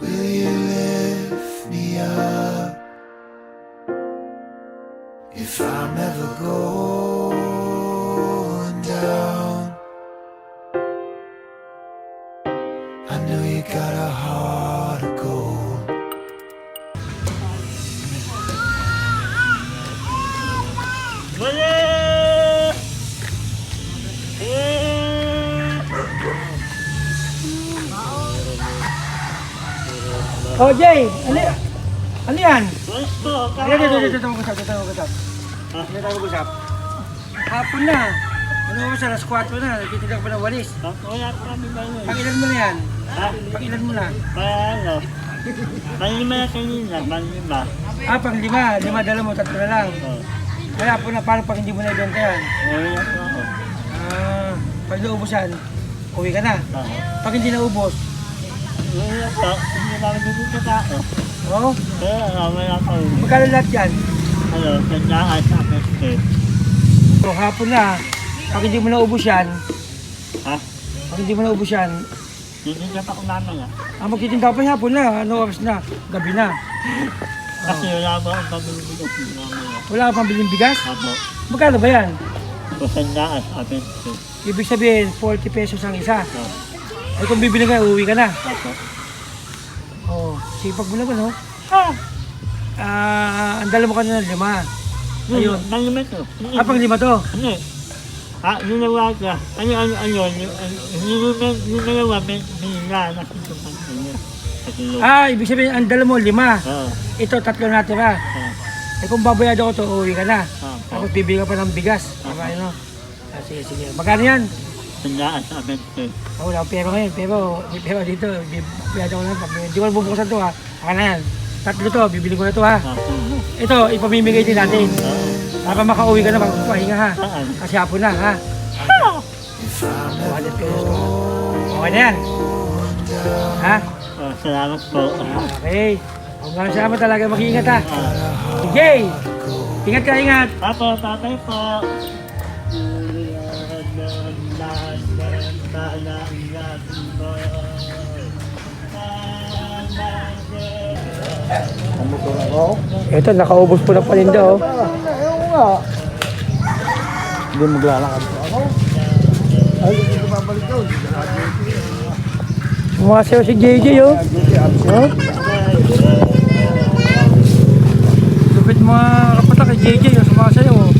Will you lift me up if I'm ever going down? I know you got a heart Oh, Jay! Ano, ano yan? Dito, dito, dito, dito, mag-usap, dito, mag-usap. Ah. Dito tayo mag-usap. Hapon na. Ano mo sa alas 4 na, nagtitindak pa ng walis. Ah, Wala pa kami ba yun? Pangilan mo na yan? Ha? Pangilan mo na? Paano? Malima na kanina, malima. Ah, pang lima. Lima dala mo, tatlo na lang. Oh. Kaya hapon na, paano pag hindi mo na ibenta yan? Pa ako. Ah, pag naubusan, uwi ka na. Oo. Pag hindi naubos. Hindi namin dito tao. oh, Kaya pa rin. magkano lahat yan? Ano, tandaan sa akin. eh. So, hapon na, pag hindi mo naubos yan, Ha? pag hindi mo naubos yan, Hindi na pa kumain ah. ah, magtitinda pa hapon na, ano oras na, gabi na. Kasi wala ba ang pabili ko sa mamaya. Wala ka pang biling bigas? Ako, Magkano ba yan? tandaan sa akin. Ibig sabihin, 40 pesos ang isa. Oh. Ay kung bibili ka, uuwi ka na. Oo, oh, sipag mo naman, oh. Ah! Ah, ang dala mo kanina lima. Ayun. Malima to. Ah, pang lima to. Ano? Ah, ginawa ka. Ano, ano, ano, ano, yung yung dalawa, may, may nila, nakita pa kayo. Sa kilo. Ah, ibig sabihin, ang dala mo lima. Oo. Ito, tatlo natira. Oo. Eh kung babayad ako to, uuwi ka na. Oo. Tapos bibili ka pa ng bigas. Tama yun, no? Ah, sige, sige. Magkano yan? Tandaan sa akin. eh. Ah, wala akong pera ngayon. Pero, pera dito. Bibiyad ako lang. Hindi ko na bubuksan to, ha. Aka na yan. Tatlo to, bibili ko na to, ha. Oo. Ito, ipamimigay din natin. Oo. Para makauwi ka na, magpapahinga, ha. Saan? Kasi hapon na, ha. I'm 200 pesos to. Okay na yan. Ha? Oh, salamat po. Okay. Kung nga salamat talaga, mag-iingat ha. Ah. Sige! Ingat ka, ingat! Apo, tatay po. Ito, nakaubos po ng paninda, oh. Hindi maglalakad. Sumasayaw si JJ, oh. Oh. Lupit mga kapata kay JJ, oh. Sumasayaw, oh.